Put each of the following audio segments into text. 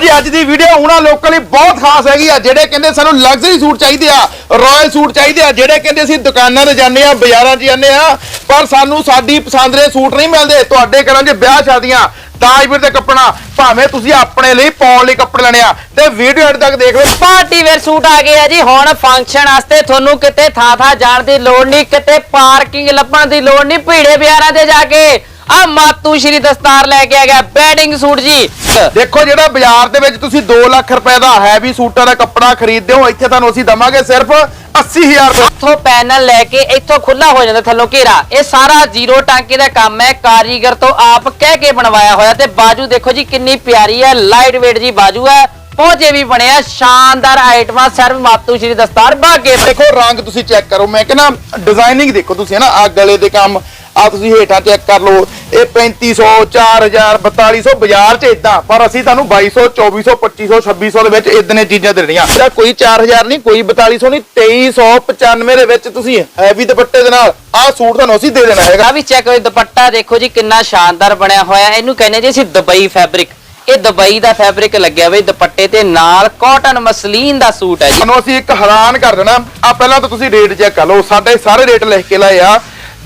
ਲਓ ਅੱਜ ਦੀ ਵੀਡੀਓ ਉਹਨਾਂ ਲੋਕਾਂ ਲਈ ਬਹੁਤ ਖਾਸ ਹੈਗੀ ਆ, ਜਿਹੜੇ ਕਹਿੰਦੇ ਸਾਨੂੰ ਲਗਜ਼ਰੀ ਸੂਟ ਚਾਹੀਦੇ ਆ ਰਾਇਲ ਸੂਟ ਚਾਹੀਦੇ ਆ, ਜਿਹੜੇ ਕਹਿੰਦੇ ਅਸੀਂ ਦੁਕਾਨਾਂ ਤੇ ਜਾਂਦੇ ਆ, ਬਾਜ਼ਾਰਾਂ 'ਚ ਜਾਂਦੇ ਆ, ਪਰ ਸਾਨੂੰ ਸਾਡੀ ਪਸੰਦ ਦੇ ਸੂਟ ਨਹੀਂ ਮਿਲਦੇ, ਤੁਹਾਡੇ ਘਰਾਂ 'ਚ ਵਿਆਹ ਸ਼ਾਦੀਆਂ, ਤਾਜਪੁਰ ਤੇ ਕੱਪੜਾ, ਭਾਵੇਂ ਤੁਸੀਂ ਆਪਣੇ ਲਈ ਪਾਉਣ ਲਈ ਕੱਪੜੇ ਲੈਣੇ ਆ, ਤੇ ਵੀਡੀਓ ਐਡ ਤੱਕ ਦੇਖ ਲਓ। ਪਾਰਟੀ ਵੇਅਰ ਸੂਟ ਆ ਗਏ ਆ ਜੀ, ਹੁਣ ਫੰਕਸ਼ਨ ਵਾਸਤੇ ਤੁਹਾਨੂੰ ਕਿਤੇ ਥਾਂ ਥਾਂ ਜਾਣ ਦੀ ਲੋੜ ਨਹੀਂ, ਕਿਤੇ ਪਾਰਕਿੰਗ ਲੱਭਣ ਦੀ ਲੋੜ ਨਹੀਂ, ਭੀੜੇ ਬਿਆਰਾਂ ਤੇ ਜਾ ਕੇ। ਆ ਮਾਤੂ ਸ਼੍ਰੀ ਦਸਤਾਰ ਲੈ ਕੇ ਆ ਗਿਆ ਬੈਡਿੰਗ ਸੂਟ ਜੀ। ਦੇਖੋ ਜਿਹੜਾ ਬਾਜ਼ਾਰ ਦੇ ਵਿੱਚ ਤੁਸੀਂ 2 ਲੱਖ ਰੁਪਏ ਦਾ ਹੈਵੀ ਸੂਟਾਂ ਦਾ ਕੱਪੜਾ ਖਰੀਦਦੇ ਹੋ ਇੱਥੇ ਤੁਹਾਨੂੰ ਅਸੀਂ ਦਵਾਂਗੇ ਸਿਰਫ 80000 ਰੁਪਏ। ਇੱਥੋਂ ਪੈਨਲ ਲੈ ਕੇ ਇੱਥੋਂ ਖੁੱਲਾ ਹੋ ਜਾਂਦਾ ਥੱਲੋਂ ਘੇਰਾ। ਇਹ ਸਾਰਾ ਜ਼ੀਰੋ ਟਾਂਕੇ ਦਾ ਕੰਮ ਹੈ ਕਾਰੀਗਰ ਤੋਂ ਆਪ ਕਹਿ ਕੇ ਬਣਵਾਇਆ ਹੋਇਆ ਤੇ ਬਾਜੂ ਦੇਖੋ ਜੀ ਕਿੰਨੀ ਪਿਆਰੀ ਹੈ ਲਾਈਟ weight ਜੀ ਬਾਜੂ ਹੈ। ਪਹੁੰਚੇ ਵੀ ਬਣਿਆ ਸ਼ਾਨਦਾਰ ਆਈਟਮਾਂ ਸਰਵ ਮਾਤੂ ਸ਼੍ਰੀ ਦਸਤਾਰ ਬਾਗੇ। ਦੇਖੋ ਰੰਗ ਤੁਸੀਂ ਚੈੱਕ ਕਰੋ ਮੈਂ ਕਹਿੰਦਾ ਡਿਜ਼ਾਈਨਿੰਗ ਦੇਖੋ ਤੁਸੀਂ ਹੈ ਨਾ ਆ ਗਲੇ ਦੇ ਕੰਮ ਆ ਤੁਸੀਂ ਹੇਠਾਂ ਚੈੱਕ ਕਰ ਲਓ ਇਹ 3500 4000 4200 ਬਾਜ਼ਾਰ 'ਚ ਇਦਾਂ ਪਰ ਅਸੀਂ ਤੁਹਾਨੂੰ 2200 2400 2500 2600 ਦੇ ਵਿੱਚ ਇਦਾਂ ਦੀਆਂ ਚੀਜ਼ਾਂ ਦੇ ਰਹੀਆਂ ਇਹਦਾ ਕੋਈ 4000 ਨਹੀਂ ਕੋਈ 4200 ਨਹੀਂ 2395 ਦੇ ਵਿੱਚ ਤੁਸੀਂ ਹੈਵੀ ਦੁਪੱਟੇ ਦੇ ਨਾਲ ਆਹ ਸੂਟ ਤੁਹਾਨੂੰ ਅਸੀਂ ਦੇ ਦੇਣਾ ਹੈਗਾ। ਆ ਵੀ ਚੈੱਕ ਕਰੋ ਦੁਪੱਟਾ ਦੇਖੋ ਜੀ ਕਿੰਨਾ ਸ਼ਾਨਦਾਰ ਬਣਿਆ ਹੋਇਆ ਇਹਨੂੰ ਕਹਿੰਦੇ ਜੀ ਅਸੀਂ ਦੁਬਈ ਫੈਬਰਿਕ ਇਹ ਦੁਬਈ ਦਾ ਫੈਬਰਿਕ ਲੱਗਿਆ ਹੋਇਆ ਦੁਪੱਟੇ ਤੇ ਨਾਲ ਕਾਟਨ ਮਸਲੀਨ ਦਾ ਸੂਟ ਹੈ ਜੀ। ਤੁਹਾਨੂੰ ਅਸੀਂ ਇੱਕ ਹੈਰਾਨ ਕਰ ਦੇਣਾ ਆ ਪਹਿਲਾਂ ਤਾਂ ਤੁਸੀਂ ਰੇਟ ਚੈੱਕ ਕਰ ਲਓ ਸਾਡੇ ਸਾਰੇ ਰੇਟ ਲਿਖ ਕੇ ਲਾਏ ਆ।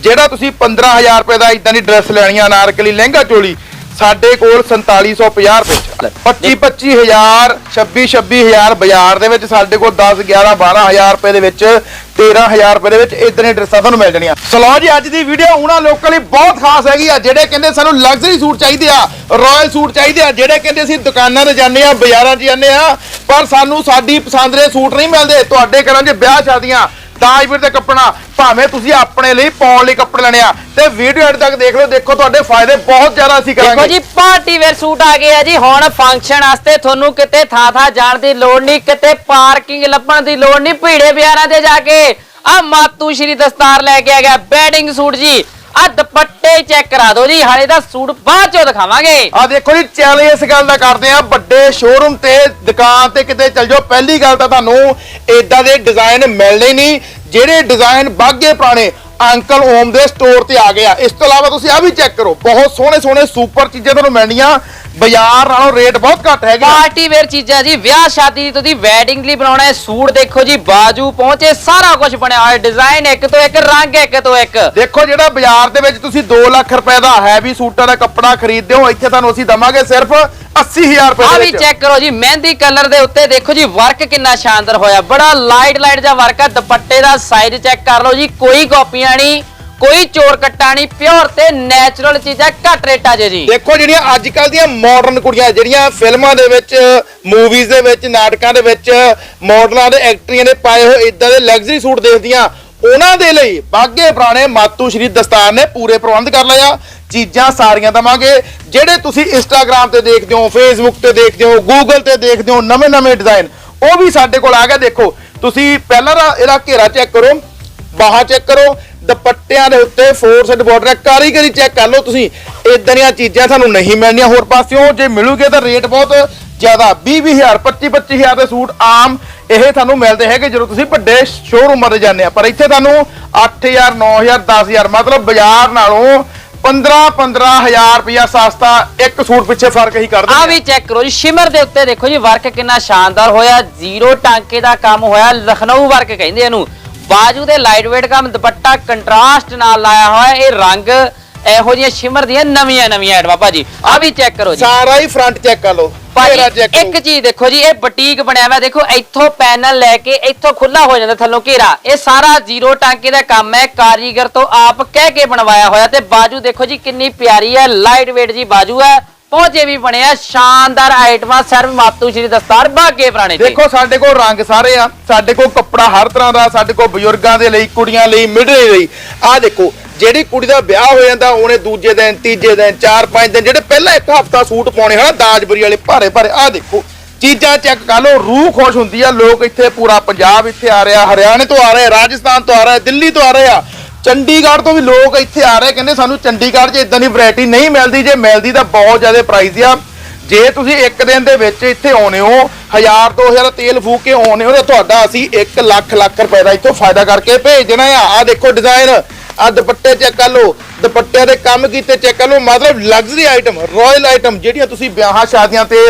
ਜਿਹੜਾ ਤੁਸੀਂ 15000 ਰੁਪਏ ਦਾ ਇਦਾਂ ਦੀ ਡਰੈਸ ਲੈਣੀ ਆ ਅਨਾਰਕਲੀ ਲਹਿੰਗਾ ਚੋਲੀ ਸਾਡੇ ਕੋਲ 4750 ਰੁਪਏ ਚ। 25 25000 26 26000 ਬਾਜ਼ਾਰ ਦੇ ਵਿੱਚ ਸਾਡੇ ਕੋਲ 10 11 12000 ਰੁਪਏ ਦੇ ਵਿੱਚ 13000 ਰੁਪਏ ਦੇ ਵਿੱਚ ਇਦਾਂ ਦੀਆਂ ਡਰੈਸਾਂ ਤੁਹਾਨੂੰ ਮਿਲ ਜਾਣੀਆਂ। ਸਲੋ ਜੀ ਅੱਜ ਦੀ ਵੀਡੀਓ ਉਹਨਾਂ ਲੋਕਾਂ ਲਈ ਬਹੁਤ ਖਾਸ ਹੈਗੀ ਆ ਜਿਹੜੇ ਕਹਿੰਦੇ ਸਾਨੂੰ ਲਗਜ਼ਰੀ ਸੂਟ ਚਾਹੀਦੇ ਆ ਰਾਇਲ ਸੂਟ ਚਾਹੀਦੇ ਆ ਜਿਹੜੇ ਕਹਿੰਦੇ ਅਸੀਂ ਦੁਕਾਨਾਂ ਤੇ ਜਾਂਦੇ ਆ ਬਾਜ਼ਾਰਾਂ 'ਚ ਜਾਂਦੇ ਆ ਪਰ ਸਾਨੂੰ ਸਾਡੀ ਪਸੰਦ ਦੇ ਸੂਟ ਨਹੀਂ ਮਿਲਦੇ। ਤੁਹਾਡੇ ਘਰਾਂ 'ਚ ਵਿਆਹ ਸ਼ਾਦੀਆਂ ਤਾਜਪੁਰ ਤੇ ਕੱਪੜਾ ਭਾਵੇਂ ਤੁਸੀਂ ਆਪਣੇ ਲਈ ਪਾਉਣ ਲਈ ਕੱਪੜੇ ਲੈਣੇ ਆ, ਤੇ ਵੀਡੀਓ ਐਡ ਤੱਕ ਦੇਖ ਲਓ, ਦੇਖੋ ਤੁਹਾਡੇ ਫਾਇਦੇ ਬਹੁਤ ਜ਼ਿਆਦਾ ਅਸੀਂ ਦੇਖੋ ਜੀ, ਪਾਰਟੀ ਵੇਅਰ ਸੂਟ ਆ ਗਏ ਆ ਜੀ, ਹੁਣ ਫੰਕਸ਼ਨ ਵਾਸਤੇ ਤੁਹਾਨੂੰ ਕਿਤੇ ਥਾਂ ਥਾਂ ਜਾਣ ਦੀ ਲੋੜ ਨਹੀਂ, ਕਿਤੇ ਪਾਰਕਿੰਗ ਲੱਭਣ ਦੀ ਲੋੜ ਨਹੀਂ, ਭੀੜੇ ਬਿਆਰਾਂ ਤੇ ਜਾ ਕੇ। ਆ ਮਾਤੂ ਸ਼੍ਰੀ ਦਸਤਾਰ ਲੈ ਕੇ ਆ ਗਿਆ ਬੈਡਿੰਗ ਸੂਟ ਜੀ। ਆ ਦੁਪੱਟੇ ਚੈੱਕ ਕਰਾ ਦਿਓ ਜੀ, ਹਾਲੇ ਦਾ ਸੂਟ ਬਾਅਦ ਚੋਂ ਦਿਖਾਵਾਂਗੇ। ਆ ਦੇਖੋ ਜੀ, ਚੈਲੰਜ ਇਸ ਗੱਲ ਦਾ ਕਰਦੇ ਆ ਵੱਡੇ ਸ਼ੋਰੂਮ ਤੇ, ਦੁਕਾਨ ਤੇ ਕਿਤੇ ਚੱਲ ਜਾਓ, ਪਹਿਲੀ ਗੱਲ ਤਾਂ ਤੁਹਾਨੂੰ ਏਦਾਂ ਦੇ ਡਿਜ਼ਾਈਨ ਮਿਲਣੇ ਨਹੀਂ, ਜਿਹੜੇ ਡਿਜ਼ਾਈਨ ਬਾਗੇ ਪੁਰਾਣੇ ਅੰਕਲ ਓਮ ਦੇ ਸਟੋਰ ਤੇ ਆ ਗਏ ਆ। ਇਸ ਤੋਂ ਇਲਾਵਾ ਤੁਸੀਂ ਆ ਵੀ ਚੈੱਕ ਕਰੋ, ਬਹੁਤ ਸੋਹਣੇ ਸੋਹਣੇ ਸੁਪਰ ਚੀਜ਼ਾਂ ਤੁਹਾਨੂੰ ਮਿਲਣੀਆਂ। ਬਾਜ਼ਾਰ ਨਾਲੋਂ ਰੇਟ ਬਹੁਤ ਘੱਟ ਹੈਗੇ ਆ। ਪਾਰਟੀ ਵੇਅਰ ਚੀਜ਼ਾਂ ਜੀ ਵਿਆਹ ਸ਼ਾਦੀ ਦੀ ਤੁਸੀਂ ਵੈਡਿੰਗ ਲਈ ਬਣਾਉਣਾ ਹੈ ਸੂਟ ਦੇਖੋ ਜੀ ਬਾਜੂ ਪਹੁੰਚੇ ਸਾਰਾ ਕੁਝ ਬਣਿਆ ਹੋਇਆ ਡਿਜ਼ਾਈਨ ਇੱਕ ਤੋਂ ਇੱਕ ਰੰਗ ਇੱਕ ਤੋਂ ਇੱਕ। ਦੇਖੋ ਜਿਹੜਾ ਬਾਜ਼ਾਰ ਦੇ ਵਿੱਚ ਤੁਸੀਂ 2 ਲੱਖ ਰੁਪਏ ਦਾ ਹੈਵੀ ਸੂਟਾਂ ਦਾ ਕੱਪੜਾ ਖਰੀਦਦੇ ਹੋ ਇੱਥੇ ਤੁਹਾਨੂੰ ਅਸੀਂ ਦਵਾਂਗੇ ਸਿਰਫ 80000 ਰੁਪਏ ਆ ਦੇ ਵੀ ਵਿੱਚ। ਚੈੱਕ ਕਰੋ ਜੀ ਮਹਿੰਦੀ ਕਲਰ ਦੇ ਉੱਤੇ ਦੇਖੋ ਜੀ ਵਰਕ ਕਿੰਨਾ ਸ਼ਾਨਦਾਰ ਹੋਇਆ। ਬੜਾ ਲਾਈਟ ਲਾਈਟ ਜਿਹਾ ਵਰਕ ਆ ਦੁਪੱਟੇ ਦਾ ਸਾਈਜ਼ ਚੈੱਕ ਕਰ ਲਓ ਜੀ ਕੋਈ ਕਾਪੀਆਂ ਨਹੀਂ। ਕੋਈ ਚੋਰ ਕੱਟਾ ਨਹੀਂ, ਪਿਓਰ ਤੇ ਨੈਚੁਰਲ ਚੀਜ਼ਾਂ ਘੱਟ ਰੇਟਾਂ 'ਚ ਜੀ ਦੇਖੋ ਜਿਹੜੀਆਂ ਅੱਜ ਕੱਲ ਦੀਆਂ ਮਾਡਰਨ ਕੁੜੀਆਂ, ਜਿਹੜੀਆਂ ਫਿਲਮਾਂ ਦੇ ਵਿੱਚ ਮੂਵੀਜ਼ ਦੇ ਵਿੱਚ, ਨਾਟਕਾਂ ਦੇ ਵਿੱਚ ਮਾਡਲਾਂ ਦੇ ਐਕਟਰੀਆਂ ਦੇ ਪਾਏ ਹੋਏ ਇਦਾਂ ਦੇ ਲਗਜ਼ਰੀ ਸੂਟ ਦੇਖਦੀਆਂ, ਉਹਨਾਂ ਦੇ ਲਈ ਬਾਗੇ ਪੁਰਾਣੇ ਮਾਤੂ ਸ਼੍ਰੀ ਦਸਤਾਰ ਨੇ ਪੂਰੇ ਪ੍ਰਬੰਧ ਕਰ ਲਿਆ ਚੀਜ਼ਾਂ ਸਾਰੀਆਂ ਦਵਾਂਗੇ, ਜਿਹੜੇ ਤੁਸੀਂ ਇੰਸਟਾਗ੍ਰam ਤੇ ਦੇਖਦੇ ਹੋ ਫੇਸਬੁੱਕ ਤੇ ਦੇਖਦੇ ਹੋ ਗੂਗਲ ਤੇ ਦੇਖਦੇ ਹੋ ਨਵੇਂ ਨਵੇਂ ਡਿਜ਼ਾਈਨ ਉਹ ਵੀ ਸਾਡੇ ਕੋਲ ਆ ਗਿਆ ਦੇਖੋ, ਤੁਸੀਂ ਪਹਿਲਾਂ ਦਾ ਇਹਦਾ ਘੇਰਾ ਚੈੱਕ ਕਰੋ, ਬਾਹਾਂ ਚੈੱਕ ਕਰੋ ਦੁਪੱਟਿਆਂ ਦੇ ਉੱਤੇ ਫੋਰ ਸੈਟ ਬਾਰਡਰ ਹੈ। ਕਾਰੀਗਰੀ ਚੈੱਕ ਕਰ ਲਓ ਤੁਸੀਂ। ਇਦਾਂ ਦੀਆਂ ਚੀਜ਼ਾਂ ਤੁਹਾਨੂੰ ਨਹੀਂ ਮਿਲਣੀਆਂ ਹੋਰ ਪਾਸਿਓਂ। ਜੇ ਮਿਲੂਗੇ ਤਾਂ ਰੇਟ ਬਹੁਤ ਜ਼ਿਆਦਾ। 20000 25 25000 ਦੇ ਸੂਟ ਆਮ ਇਹ ਤੁਹਾਨੂੰ ਮਿਲਦੇ ਹੈਗੇ ਜਦੋਂ ਤੁਸੀਂ ਵੱਡੇ ਸ਼ੋਰੂਮਾਂ ਤੇ ਜਾਂਦੇ ਆ। ਪਰ ਇੱਥੇ ਤੁਹਾਨੂੰ 8000 9000 10000 ਮਤਲਬ ਬਾਜ਼ਾਰ ਨਾਲੋਂ 15 15000 ਰੁਪਇਆ ਸਸਤਾ ਇੱਕ ਸੂਟ ਪਿੱਛੇ ਫ਼ਰਕ ਹੀ ਕਰ ਆ ਦਿੰਦੇ ਵੀ ਚੈੱਕ ਕਰੋ ਜੀ। ਸ਼ਿਮਰ ਦੇ ਉੱਤੇ ਦੇਖੋ ਜੀ ਵਰਕ ਕਿੰਨਾ ਸ਼ਾਨਦਾਰ ਹੋਇਆ। ਜ਼ੀਰੋ ਟਾਂਕੇ ਦਾ ਕੰਮ ਹੋਇਆ। ਲਖਨਊ ਵਰਕ ਕਹਿੰਦੇ ਇਹਨੂੰ। ਬਾਜੂ ਦੇ ਲਾਈਟ weight ਕੰਮ ਦੁਪੱਟਾ ਕੰਟਰਾਸਟ ਨਾਲ ਲਾਇਆ ਹੋਇਆ ਇਹ ਰੰਗ ਇਹੋ ਜਿਹੀਆਂ ਸ਼ਿਮਰ ਦੀਆਂ ਨਵੀਆਂ ਨਵੀਆਂ ਐਡ। ਬਾਬਾ ਜੀ ਆ ਵੀ ਚੈੱਕ ਕਰੋ ਜੀ। ਸਾਰਾ ਹੀ ਫਰੰਟ ਚੈੱਕ ਕਰ ਲਓ। ਭਾਜੀ ਘੇਰਾ check ਕਰੋ। ਇੱਕ ਚੀਜ਼ ਦੇਖੋ ਜੀ ਇਹ ਬੁਟੀਕ ਬਣਿਆ ਹੋਇਆ। ਦੇਖੋ ਇੱਥੋਂ ਪੈਨਲ ਲੈ ਕੇ ਇੱਥੋਂ ਖੁੱਲਾ ਹੋ ਜਾਂਦਾ ਥੱਲੋਂ ਘੇਰਾ। ਇਹ ਸਾਰਾ ਜ਼ੀਰੋ ਟਾਂਕੇ ਦਾ ਕੰਮ ਹੈ। ਕਾਰੀਗਰ ਤੋਂ ਆਪ ਕਹਿ ਕੇ ਬਣਵਾਇਆ ਹੋਇਆ। ਤੇ ਬਾਜੂ ਦੇਖੋ ਜੀ ਕਿੰਨੀ ਪਿਆਰੀ ਹੈ। ਲਾਈਟ weight ਜੀ ਬਾਜੂ ਹੈ। ਪਹੁੰਚੇ ਵੀ ਬਣਿਆ ਸ਼ਾਨਦਾਰ ਆਈਟਮਾਂ ਸਰਵ ਮਾਤੂ ਸ਼੍ਰੀ ਦਸਤਾਰ ਬਾਗੇ ਪੁਰਾਣੇ ਜੀ ਦੇਖੋ, ਸਾਡੇ ਕੋਲ ਰੰਗ ਸਾਰੇ ਆ, ਸਾਡੇ ਕੋਲ ਕੱਪੜਾ ਹਰ ਤਰ੍ਹਾਂ ਦਾ, ਸਾਡੇ ਕੋਲ ਬਜ਼ੁਰਗਾਂ ਦੇ ਲਈ, ਕੁੜੀਆਂ ਲਈ, ਮਿਡਲੇ ਲਈ। ਆਹ ਦੇਖੋ, ਜਿਹੜੀ ਕੁੜੀ ਦਾ ਵਿਆਹ ਹੋ ਜਾਂਦਾ, ਉਹਨੇ ਦੂਜੇ ਦਿਨ, ਤੀਜੇ ਦਿਨ, ਚਾਰ, ਪੰਜ ਦਿਨ, ਜਿਹੜੇ ਪਹਿਲਾਂ ਇੱਕ ਹਫਤਾ ਸੂਟ ਪਾਉਣੇ ਹਨਾ, ਦਾਜਬਰੀ ਵਾਲੇ ਭਾਰੇ ਭਾਰੇ, ਆਹ ਦੇਖੋ, ਚੀਜ਼ਾਂ ਚੈੱਕ ਕਰ ਲਓ, ਰੂਹ ਖੁਸ਼ ਹੁੰਦੀ ਆ, ਲੋਕ ਇੱਥੇ ਪੂਰਾ ਪੰਜਾਬ ਇੱਥੇ ਆ ਰਿਹਾ, ਹਰਿਆਣੇ ਤੋਂ ਆ ਰਿਹਾ, ਰਾਜਸਥਾਨ ਤੋਂ ਆ ਰਿਹਾ, ਦਿੱਲੀ ਤੋਂ ਆ ਰਿਹਾ ਚੰਡੀਗੜ੍ਹ ਤੋਂ ਵੀ ਲੋਕ ਇੱਥੇ ਆ ਰਹੇ, ਕਹਿੰਦੇ ਸਾਨੂੰ ਚੰਡੀਗੜ੍ਹ 'ਚ ਇਦਾਂ ਦੀ ਵੈਰਾਈਟੀ ਨਹੀਂ ਮਿਲਦੀ, ਜੇ ਮਿਲਦੀ ਤਾਂ ਬਹੁਤ ਜ਼ਿਆਦਾ ਪ੍ਰਾਈਸ ਆ। ਜੇ ਤੁਸੀਂ ਇੱਕ ਦਿਨ ਦੇ ਵਿੱਚ ਇੱਥੇ ਆਉਨੇ ਹੋ 1000 2000 ਤੇਲ ਫੂਕ ਕੇ ਆਉਨੇ ਹੋ, ਤਾਂ ਤੁਹਾਡਾ ਅਸੀਂ 1 ਲੱਖ ਲੱਖ ਰੁਪਏ ਦਾ ਇੱਥੋਂ ਫਾਇਦਾ ਕਰਕੇ ਭੇਜ ਦੇਣਾ ਆ। ਆ ਦੇਖੋ ਡਿਜ਼ਾਈਨ ਆ ਦੁਪੱਟੇ ਚੈੱਕ ਕਰ ਲਓ। ਦੁਪੱਟਿਆਂ ਦੇ ਕੰਮ ਕੀਤੇ ਚੈੱਕ ਕਰ ਲਓ। ਮਤਲਬ ਲਗਜ਼ਰੀ ਆਈਟਮ ਰਾਇਲ ਆਈਟਮ ਜਿਹੜੀਆਂ ਤੁਸੀਂ ਵਿਆਹਾਂ ਸ਼ਾਦੀਆਂ ਤੇ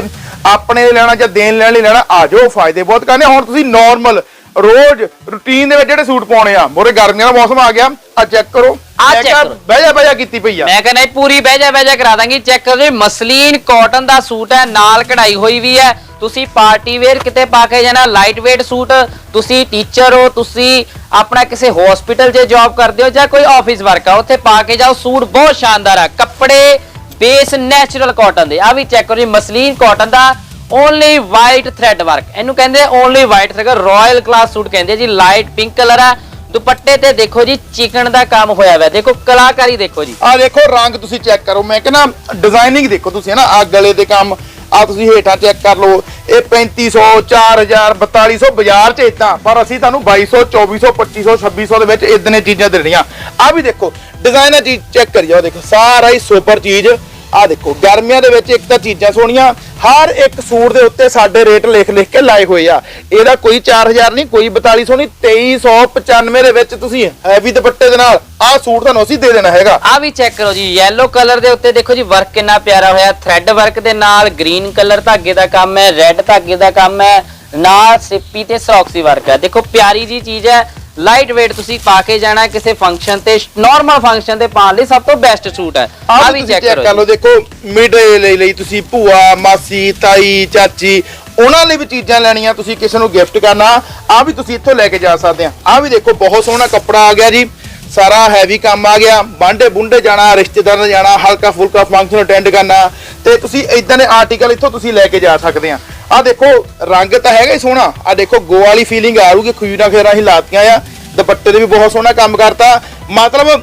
ਆਪਣੇ ਲੈਣਾ ਜਾਂ ਦੇਣ ਲੈਣ ਲਈ ਲੈਣਾ, ਆ ਜਾਓ, ਫਾਇਦੇ ਬਹੁਤ ਕਰਨੇ। ਹੁਣ ਤੁਸੀਂ ਨਾਰਮਲ ਰੋਜ਼ ਰੂਟੀਨ ਦੇ ਵਿੱਚ ਜਿਹੜੇ ਸੂਟ ਪਾਉਣੇ ਆ ਮੋਰੇ ਗਰਮੀਆਂ ਦਾ ਮੌਸਮ ਆ ਗਿਆ ਆ ਚੈੱਕ ਕਰੋ। ਆਹ ਮੈਂ check ਕਿਹਾ ਕਰੋ। ਬਹਿ ਜਾ ਬਹਿ ਜਾ ਕੀਤੀ ਪਈ ਆ। ਮੈਂ ਕਹਿੰਦਾ ਇਹ ਪੂਰੀ ਬਹਿਜਾ ਬਹਿਜਾ ਕਰਾ ਦਾਂਗੀ ਚੈੱਕ ਕਰੋ ਜੀ ਮਸਲੀਨ ਕਾਟਨ ਦਾ ਸੂਟ ਹੈ ਨਾਲ ਕਢਾਈ ਹੋਈ ਵੀ ਹੈ। ਤੁਸੀਂ ਪਾਰਟੀ ਵੇਅਰ ਕਿਤੇ ਪਾ ਕੇ ਜਾਣਾ ਲਾਈਟ weight ਸੂਟ ਤੁਸੀਂ ਟੀਚਰ ਹੋ ਤੁਸੀਂ ਆਪਣਾ ਕਿਸੇ ਹਸਪੀਟਲ 'ਚ ਜੌਬ ਕਰਦੇ ਹੋ ਜਾਂ ਕੋਈ ਆਫਿਸ ਵਰਕ ਆ ਉੱਥੇ ਪਾ ਕੇ ਜਾਓ ਸੂਟ ਬਹੁਤ ਸ਼ਾਨਦਾਰ ਆ। ਕੱਪੜੇ ਬੇਸ ਨੈਚੁਰਲ ਕਾਟਨ ਦੇ ਆ ਵੀ ਚੈੱਕ ਕਰੋ ਜੀ ਮਸਲੀਨ ਕਾਟਨ ਦਾ ਓਨਲੀ ਵਾਈਟ ਥ੍ਰੈਡ ਵਰਕ ਇਹਨੂੰ ਕਹਿੰਦੇ only white thread royal class suit ਕਹਿੰਦੇ ਜੀ ਲਾਈਟ ਪਿੰਕ ਕਲਰ ਆ। ਦੁਪੱਟੇ ਤੇ ਦੇਖੋ ਜੀ, ਚਿਕਨ ਦਾ ਕੰਮ ਹੋਇਆ ਹੋਇਆ ਦੇਖੋ, ਕਲਾਕਾਰੀ ਦੇਖੋ ਜੀ। ਆ ਦੇਖੋ, ਰੰਗ ਤੁਸੀਂ ਚੈੱਕ ਕਰੋ। ਮੈਂ ਕਹਿੰਦਾ ਡਿਜ਼ਾਈਨਿੰਗ ਦੇਖੋ ਤੁਸੀਂ ਨਾ ਆ ਗਲੇ ਦੇ ਕੰਮ, ਆ ਤੁਸੀਂ ਹੇਠਾਂ ਚੈੱਕ ਕਰ ਲਓ। ਇਹ 3500 4000 4200 ਬਾਜ਼ਾਰ 'ਚ ਇਦਾਂ ਪਰ ਅਸੀਂ ਤੁਹਾਨੂੰ 2200 2400 2500 2600 ਦੇ ਵਿੱਚ ਇਦਾਂ ਦੀਆਂ ਚੀਜ਼ਾਂ ਦੇਣੀਆਂ। ਆ ਵੀ ਦੇਖੋ ਡਿਜ਼ਾਈਨਰ ਚੀਜ਼ ਚੈੱਕ ਕਰੀ ਜਾਓ ਦੇਖੋ, ਸਾਰਾ ਹੀ ਸੁਪਰ ਚੀਜ਼। ਆ ਦੇਖੋ, ਗਰਮੀਆਂ ਦੇ ਵਿੱਚ ਇੱਕ ਤਾਂ ਚੀਜ਼ਾਂ ਸੋਹਣੀਆਂ, ਹਰ ਇੱਕ ਸੂਟ ਦੇ ਉੱਤੇ ਸਾਡੇ ਰੇਟ ਲਿਖ ਲਿਖ ਕੇ ਲਾਏ ਹੋਏ ਆ। ਇਹਦਾ ਕੋਈ 4000 ਨਹੀਂ, ਕੋਈ 4200 ਨਹੀਂ 2395 ਦੇ ਵਿੱਚ ਤੁਸੀਂ ਹੈਵੀ ਦੁਪੱਟੇ ਦੇ ਨਾਲ ਆਹ ਸੂਟ ਤੁਹਾਨੂੰ ਅਸੀਂ ਦੇ ਦੇਣਾ ਹੈਗਾ। ਆ ਵੀ ਚੈੱਕ ਕਰੋ ਜੀ, yellow ਕਲਰ ਦੇ ਉੱਤੇ ਦੇਖੋ ਜੀ ਵਰਕ ਕਿੰਨਾ ਪਿਆਰਾ ਹੋਇਆ। ਥ੍ਰੈਡ ਵਰਕ ਦੇ ਨਾਲ ਗ੍ਰੀਨ ਕਲਰ ਧਾਗੇ ਦਾ ਕੰਮ ਹੈ ਰੈੱਡ ਧਾਗੇ ਦਾ ਕੰਮ ਹੈ, ਨਾਲ ਸਿੱਪੀ ਤੇ ਸੌਕਸੀ ਵਰਕ ਹੈ। ਦੇਖੋ, ਪਿਆਰੀ ਜੀ ਚੀਜ਼ ਹੈ ਲਾਈਟ weight ਤੁਸੀਂ ਪਾ ਕੇ ਜਾਣਾ ਕਿਸੇ ਫੰਕਸ਼ਨ ਤੇ ਨਾਰਮਲ ਫੰਕਸ਼ਨ ਤੇ ਪਾਉਣ ਲਈ ਸਭ ਤੋਂ ਬੈਸਟ ਸੂਟ ਹੈ। ਆ ਵੀ ਚੈੱਕ ਕਰੋ ਲਓ। ਦੇਖੋ ਮਿਡ ਲਈ ਲਈ ਤੁਸੀਂ ਭੂਆ ਮਾਸੀ ਤਾਈ ਚਾਚੀ ਉਹਨਾਂ ਲਈ ਵੀ ਚੀਜ਼ਾਂ ਲੈਣੀਆਂ ਤੁਸੀਂ ਕਿਸੇ ਨੂੰ ਗਿਫਟ ਕਰਨਾ ਆ ਵੀ ਤੁਸੀਂ ਇੱਥੋਂ ਲੈ ਕੇ ਜਾ ਸਕਦੇ ਆ। ਆ ਵੀ ਦੇਖੋ ਬਹੁਤ ਸੋਹਣਾ ਕੱਪੜਾ ਆ ਗਿਆ ਜੀ। ਸਾਰਾ ਹੈਵੀ ਕੰਮ ਆ ਗਿਆ। ਬਾਂਡੇ ਬੁੰਡੇ ਜਾਣਾ ਰਿਸ਼ਤੇਦਾਰਾਂ ਦੇ ਜਾਣਾ ਹਲਕਾ ਫੁਲਕਾ ਫੰਕਸ਼ਨ ਅਟੈਂਡ ਕਰਨਾ। ਤੇ ਤੁਸੀਂ ਇਦਾਂ ਦੇ ਆਰਟੀਕਲ ਇੱਥੋਂ ਤੁਸੀਂ ਲੈ ਕੇ ਜਾ ਸਕਦੇ ਆ। ਆ ਦੇਖੋ ਰੰਗ ਤਾਂ ਹੈਗਾ ਹੀ ਸੋਹਣਾ। ਆ ਦੇਖੋ ਗੋ ਵਾਲੀ ਫੀਲਿੰਗ ਆ ਖੁਜੀਰਾ ਖੇਰਾ ਹੀ ਲਾਤੀਆਂ ਆ। ਦੁਪੱਟੇ ਦੇ ਵੀ ਬਹੁਤ ਸੋਹਣਾ ਕੰਮ ਕਰਤਾ। ਮਤਲਬ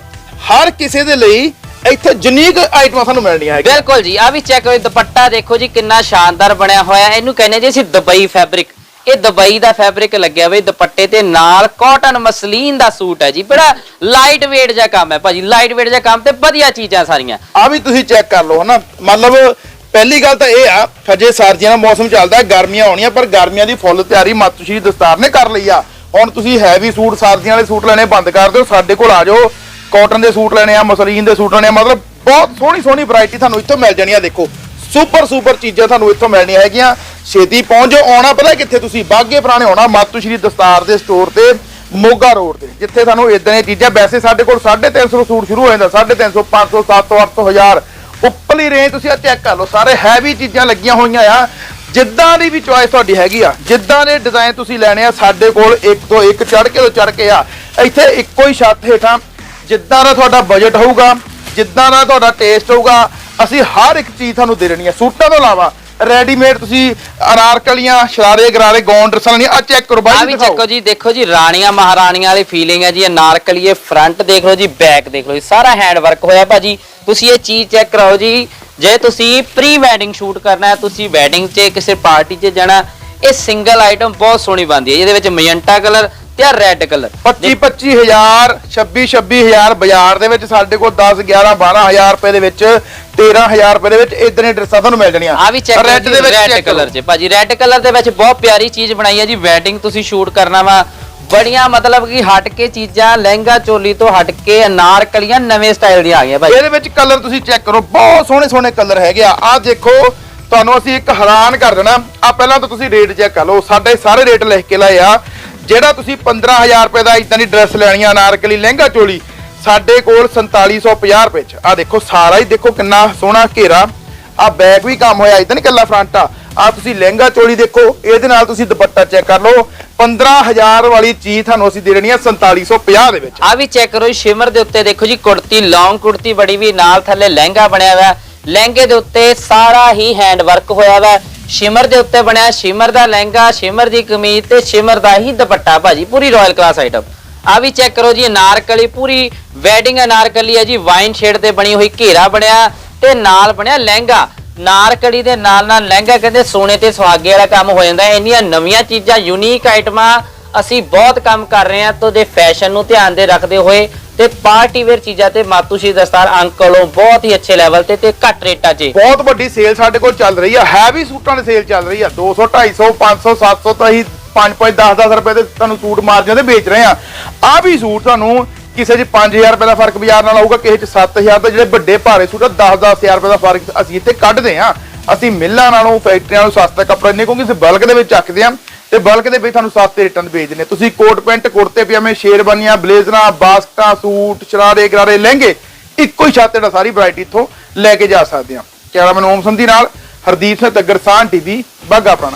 ਹਰ ਕਿਸੇ ਦੇ ਲਈ ਇੱਥੇ ਯੂਨੀਕ ਆਈਟਮਾਂ ਤੁਹਾਨੂੰ ਮਿਲਣੀਆਂ ਹੈਗੀਆਂ। ਬਿਲਕੁਲ ਜੀ ਆ ਵੀ ਚੈੱਕ ਕਰੋ ਦੁਪੱਟਾ ਦੇਖੋ ਜੀ ਕਿੰਨਾ ਸ਼ਾਨਦਾਰ ਬਣਿਆ ਹੋਇਆ ਹੈ। ਇਹਨੂੰ ਕਹਿੰਦੇ ਜੀ ਅਸੀਂ ਦੁਬਈ ਫੈਬਰਿਕ ਇਹ ਦੁਬਈ ਦਾ ਫੈਬਰਿਕ ਲੱਗਿਆ ਹੋਇਆ ਦੁਪੱਟੇ ਤੇ ਨਾਲ ਕਾਟਨ ਮਸਲੀਨ ਦਾ ਸੂਟ ਹੈ ਜੀ। ਬੜਾ ਲਾਈਟ weight ਜਿਹਾ ਕੰਮ ਹੈ ਭਾਜੀ ਲਾਈਟ weight ਜਿਹਾ ਕੰਮ ਤੇ ਵਧੀਆ ਚੀਜ਼ਾਂ ਸਾਰੀਆਂ। ਆ ਵੀ ਤੁਸੀਂ ਚੈੱਕ ਕਰ ਲਓ ਹਨਾ। ਮਤਲਬ ਪਹਿਲੀ ਗੱਲ ਤਾਂ ਇਹ ਆ, ਹਜੇ ਸਰਦੀਆਂ ਦਾ ਮੌਸਮ ਚੱਲਦਾ ਗਰਮੀਆਂ ਆਉਣੀਆਂ, ਪਰ ਗਰਮੀਆਂ ਦੀ ਫੁੱਲ ਤਿਆਰੀ ਮਾਤੂਸ਼ੀ ਦਸਤਾਰ ਨੇ ਕਰ ਲਈ ਆ। ਹੁਣ ਤੁਸੀਂ ਹੈਵੀ ਸੂਟ, ਸਰਦੀਆਂ ਵਾਲੇ ਸੂਟ ਲੈਣੇ ਬੰਦ ਕਰ ਦਿਓ, ਸਾਡੇ ਕੋਲ ਆ ਜਾਓ। ਕਾਟਨ ਦੇ ਸੂਟ ਲੈਣੇ ਆ, ਮਸਲੀਨ ਦੇ ਸੂਟ ਲੈਣੇ ਆ, ਮਤਲਬ ਬਹੁਤ ਸੋਹਣੀ ਸੋਹਣੀ ਵੈਰਾਈਟੀ ਤੁਹਾਨੂੰ ਇੱਥੋਂ ਮਿਲ ਜਾਣੀ ਆ, ਦੇਖੋ। ਸੁਪਰ ਸੁਪਰ ਚੀਜ਼ਾਂ ਤੁਹਾਨੂੰ ਇੱਥੋਂ ਮਿਲਣੀਆਂ ਹੈਗੀਆਂ। ਛੇਤੀ ਪਹੁੰਚ ਜਾਓ ਆਉਣਾ ਪਤਾ ਕਿੱਥੇ ਤੁਸੀਂ, ਬਾਗੇ ਪੁਰਾਣੇ ਆਉਣਾ ਮਾਤੂ ਸ਼੍ਰੀ ਦਸਤਾਰ ਦੇ ਸਟੋਰ ਤੇ, ਮੋਗਾ ਰੋਡ ਤੇ, ਜਿੱਥੇ ਤੁਹਾਨੂੰ ਇਦਾਂ ਦੀਆਂ ਚੀਜ਼ਾਂ, ਵੈਸੇ ਸਾਡੇ ਕੋਲ 350 ਸੂਟ ਸ਼ੁਰੂ ਹੋ ਜਾਂਦਾ 350 500 700 800 1000 ਉੱਪਰਲੀ ਰੇਂਜ ਤੁਸੀਂ ਆ ਚੈੱਕ ਕਰ ਲਓ ਸਾਰੇ ਹੈਵੀ ਚੀਜ਼ਾਂ ਲੱਗੀਆਂ ਹੋਈਆਂ ਆ। ਜਿੱਦਾਂ ਦੀ ਵੀ ਚੁਆਇਸ ਤੁਹਾਡੀ ਹੈਗੀ ਆ ਜਿੱਦਾਂ ਦੇ ਡਿਜ਼ਾਈਨ ਤੁਸੀਂ ਲੈਣੇ ਆ ਸਾਡੇ ਕੋਲ ਇੱਕ ਤੋਂ ਇੱਕ ਚੜ ਕੇ ਤੋਂ ਚੜ ਕੇ ਆ। ਇੱਥੇ ਇੱਕੋ ਹੀ ਛੱਤ ਹੇਠਾਂ ਜਿੱਦਾਂ ਦਾ ਤੁਹਾਡਾ ਬਜਟ ਹੋਊਗਾ ਜਿੱਦਾਂ ਦਾ ਤੁਹਾਡਾ ਟੇਸਟ ਹੋਊਗਾ ਅਸੀਂ ਹਰ ਇੱਕ ਚੀਜ਼ ਤੁਹਾਨੂੰ ਦੇ ਦੇਣੀ ਆ। ਸੂਟਾਂ ਤੋਂ ਇਲਾਵਾ ਰੈਡੀਮੇਡ ਤੁਸੀਂ ਅਨਾਰਕਲੀਆਂ ਸ਼ਰਾਰੇ ਗਰਾਰੇ ਗੌਨ ਡਰੈਸਾਂ ਲੈਣੀਆਂ ਆ ਚੈੱਕ ਕਰੋ ਆ ਬਾਈ ਵੀ ਦਿਖਾਓ। ਚੱਕੋ ਜੀ ਦੇਖੋ ਜੀ ਰਾਣੀਆਂ ਮਹਾਰਾਣੀਆਂ ਵਾਲੀ ਫੀਲਿੰਗ ਹੈ ਜੀ ਇਹ ਨਾਰਕਲੀਏ ਫਰੰਟ ਦੇਖ ਲਓ ਜੀ ਬੈਕ ਦੇਖ ਲਓ ਜੀ ਸਾਰਾ ਹੈਂਡ ਵਰਕ ਹੋਇਆ ਭਾਜੀ। ਤੁਸੀਂ ਇਹ ਚੀਜ਼ ਚੈੱਕ ਕਰਾਓ ਜੀ ਜੇ ਤੁਸੀਂ ਪ੍ਰੀ ਵੈਡਿੰਗ ਸ਼ੂਟ ਕਰਨਾ ਹੈ ਤੁਸੀਂ ਵੈਡਿੰਗ 'ਚ ਕਿਸੇ ਪਾਰਟੀ 'ਚ ਜਾਣਾ ਇਹ ਸਿੰਗਲ ਆਈਟਮ ਬਹੁਤ ਸੋਹਣੀ ਬਣਦੀ ਹੈ ਇਹਦੇ ਵਿੱਚ ਮਜੰਟਾ ਕਲਰ ਤੇ ਰੈੱਡ ਕਲਰ 25 25000 26 26000 ਬਾਜ਼ਾਰ ਦੇ ਵਿੱਚ ਸਾਡੇ ਕੋਲ 10 11 12000 ਰੁਪਏ ਦੇ ਵਿੱਚ 13000 ਰੁਪਏ ਦੇ ਵਿੱਚ ਇਦਾਂ ਦੀਆਂ ਡਰੈਸਾਂ ਤੁਹਾਨੂੰ ਮਿਲ ਜਾਣੀਆਂ। ਆ ਵੀ ਚੈੱਕ ਰੈੱਡ ਦੇ ਵਿੱਚ ਰੈੱਡ। ਕਲਰ 'ਚ। ਭਾਜੀ ਰੈੱਡ ਕਲਰ ਦੇ ਵਿੱਚ ਬਹੁਤ ਪਿਆਰੀ ਚੀਜ਼ ਬਣਾਈ ਹੈ ਜੀ। ਵੈਡਿੰਗ ਤੁਸੀਂ ਸ਼ੂਟ ਕਰਨਾ ਵਾ ਬੜੀਆਂ ਮਤਲਬ ਕਿ ਹਟ ਕੇ ਚੀਜ਼ਾਂ, ਲਹਿੰਗਾ ਚੋਲੀ ਤੋਂ ਹਟ ਕੇ ਅਨਾਰਕਲੀਆਂ ਨਵੇਂ ਸਟਾਈਲ ਦੀਆਂ ਆ ਗਈਆਂ ਭਾਈ। ਇਹਦੇ ਵਿੱਚ ਕਲਰ ਤੁਸੀਂ ਚੈੱਕ ਕਰੋ, ਬਹੁਤ ਸੋਹਣੇ ਸੋਹਣੇ ਕਲਰ ਹੈਗੇ ਆ। ਆ ਦੇਖੋ, ਤੁਹਾਨੂੰ ਅਸੀਂ ਇੱਕ ਹੈਰਾਨ ਕਰ ਦੇਣਾ। ਆ ਪਹਿਲਾਂ ਤਾਂ ਤੁਸੀਂ ਰੇਟ ਚੈੱਕ ਕਰ ਲਓ, ਸਾਡੇ ਸਾਰੇ ਰੇਟ ਲਿਖ ਕੇ ਲਾਏ ਆ। ਜਿਹੜਾ ਤੁਸੀਂ 15000 ਰੁਪਏ ਦਾ ਇਦਾਂ ਦੀ ਡਰੈਸ ਲੈਣੀ ਆ, ਅਨਾਰਕਲੀ, ਲਹਿੰਗਾ ਚੋਲੀ, ਸਾਡੇ ਕੋਲ 4750 ਰੁਪਏ ਚ। ਆ ਦੇਖੋ, ਸਾਰਾ ਹੀ ਦੇਖੋ ਕਿੰਨਾ ਸੋਹਣਾ ਘੇਰਾ। ਆ ਬੈਕ ਵੀ ਕੰਮ ਹੋਇਆ ਇਦਾਂ ਨਹੀਂ ਕੱਲਾ ਫਰੰਟ ਆ। ਆ ਤੁਸੀਂ ਲਹਿੰਗਾ ਚੋਲੀ ਦੇਖੋ, ਇਹਦੇ ਨਾਲ ਤੁਸੀਂ ਦੁਪੱਟਾ ਚੈੱਕ ਕਰ ਲਓ। 15000 ਵਾਲੀ ਚੀਜ਼ ਤੁਹਾਨੂੰ ਅਸੀਂ ਦੇ ਦੇਣੀ ਆ 4750 ਦੇ ਵਿੱਚ। ਆ ਵੀ ਚੈੱਕ ਕਰੋ ਸ਼ਿਮਰ ਦੇ ਉੱਤੇ ਦੇਖੋ ਜੀ, ਕੁੜਤੀ ਲੌਂਗ ਕੁੜਤੀ ਬੜੀ ਵੀ ਨਾਲ ਥੱਲੇ ਲਹਿੰਗਾ ਬਣਿਆ ਹੋਇਆ। ਲਹਿੰਗੇ ਦੇ ਉੱਤੇ ਸਾਰਾ ਹੀ ਹੈਂਡ ਵਰਕ ਹੋਇਆ ਹੋਇਆ। ਸ਼ਿਮਰ ਦੇ ਉੱਤੇ ਬਣਿਆ, ਸ਼ਿਮਰ ਦਾ ਲਹਿੰਗਾ, ਸ਼ਿਮਰ ਦੀ ਕਮੀਜ਼ ਤੇ ਸ਼ਿਮਰ ਦਾ ਹੀ ਦੁਪੱਟਾ ਭਾਜੀ, ਪੂਰੀ ਰਾਇਲ ਕਲਾਸ ਆਈਟਮ ਆ ਵੀ ਚੈੱਕ ਕਰੋ ਜੀ, ਅਨਾਰਕਲੀ, ਪੂਰੀ ਵੈਡਿੰਗ ਅਨਾਰਕਲੀ ਹੈ ਜੀ ਵਾਈਨ ਸ਼ੇਡ ਤੇ ਬਣੀ ਹੋਈ ਘੇਰਾ ਬਣਿਆ ਤੇ ਨਾਲ ਬਣਿਆ ਲਹਿੰਗਾ। ਨਾਰਕਲੀ ਦੇ ਨਾਲ ਨਾਲ ਲਹਿੰਗਾ ਕਹਿੰਦੇ ਸੋਨੇ ਤੇ ਸੁਹਾਗੇ ਵਾਲਾ ਕੰਮ ਹੋ ਜਾਂਦਾ ਹੈ। ਇੰਨੀਆਂ ਨਵੀਆਂ ਚੀਜ਼ਾਂ ਯੂਨੀਕ ਆਈਟਮਾਂ ਅਸੀਂ ਬਹੁਤ ਕੰਮ ਕਰ ਰਹੇ ਹਾਂ ਤੋਂ ਦੇ ਫੈਸ਼ਨ ਨੂੰ ਧਿਆਨ ਦੇ ਰੱਖਦੇ ਹੋਏ ਤੇ ਪਾਰਟੀ ਵੇਅਰ ਚੀਜ਼ਾਂ ਤੇ ਮਾਤੂਸ਼ੀ ਦਸਤਾਰ ਅੰਕਲੋਂ ਬਹੁਤ ਹੀ ਅੱਛੇ ਲੈਵਲ ਤੇ ਤੇ ਘੱਟ ਰੇਟਾਂ 'ਚ। ਬਹੁਤ ਵੱਡੀ ਸੇਲ ਸਾਡੇ ਕੋਲ ਚੱਲ ਰਹੀ ਆ। ਹੈਵੀ ਸੂਟਾਂ ਦੀ ਸੇਲ ਚੱਲ ਰਹੀ ਆ। 200 250 500 700 ਤਾਂ ਅਸੀਂ 5 5 10 10 ਰੁਪਏ ਦੇ ਤੁਹਾਨੂੰ ਸੂਟ ਮਾਰਜਨ ਤੇ ਵੇਚ ਰਹੇ ਆ। ਆ ਵੀ ਸੂਟ ਤੁਹਾਨੂੰ ਕਿਸੇ 'ਚ 5000 ਰੁਪਏ ਦਾ ਫ਼ਰਕ ਬਾਜ਼ਾਰ ਨਾਲ ਆਊਗਾ, ਕਿਸੇ 'ਚ 7000 ਦਾ ਜਿਹੜੇ ਵੱਡੇ ਭਾਰੇ ਸੂਟ ਆ 10 10000 ਰੁਪਏ ਦਾ ਫ਼ਰਕ ਅਸੀਂ ਇੱਥੇ ਕੱਢਦੇ ਆ ਅਸੀਂ ਮਿੱਲਾਂ ਨਾਲੋਂ, ਫੈਕਟਰੀਆਂ ਨਾਲੋਂ ਸਸਤਾ ਕੱਪੜਾ ਨਹੀਂ ਕਿਉਂਕਿ ਅਸੀਂ ਬਲਕ ਦੇ ਵਿੱਚ ਚੱਕਦੇ ਆ ਤੇ ਬਲਕ ਦੇ ਵਿੱਚ ਤੁਹਾਨੂੰ ਸਸਤੇ ਰੇਟਾਂ ਤੇ ਵੇਚਦੇ ਨੇ। ਤੁਸੀਂ ਕੋਟ ਪੈਂਟ, ਕੁੜਤੇ, ਪਜਾਮੇ, ਸ਼ੇਰਵਾਨੀਆਂ, ਬਲੇਜ਼ਰਾਂ, ਬਾਸਕਟਾਂ, ਸੂਟ, ਸ਼ਰਾਰੇ, ਗਰਾਰੇ, ਲਹਿੰਗੇ, ਇੱਕੋ ਹੀ ਛੱਤ ਹੇਠਾਂ ਸਾਰੀ ਵੈਰਾਈਟੀ ਇੱਥੋਂ ਲੈ ਕੇ ਜਾ ਸਕਦੇ ਆ ਕੈਮਰਾਮੈਨ ਓਮ ਸੰਧੀ ਨਾਲ ਹਰਦੀਪ ਸਿੰਘ ਤੱਗਰ ਸਾਨ ਟੀਵੀ ਬਾਗਾ ਪੁਰਾਣਾ।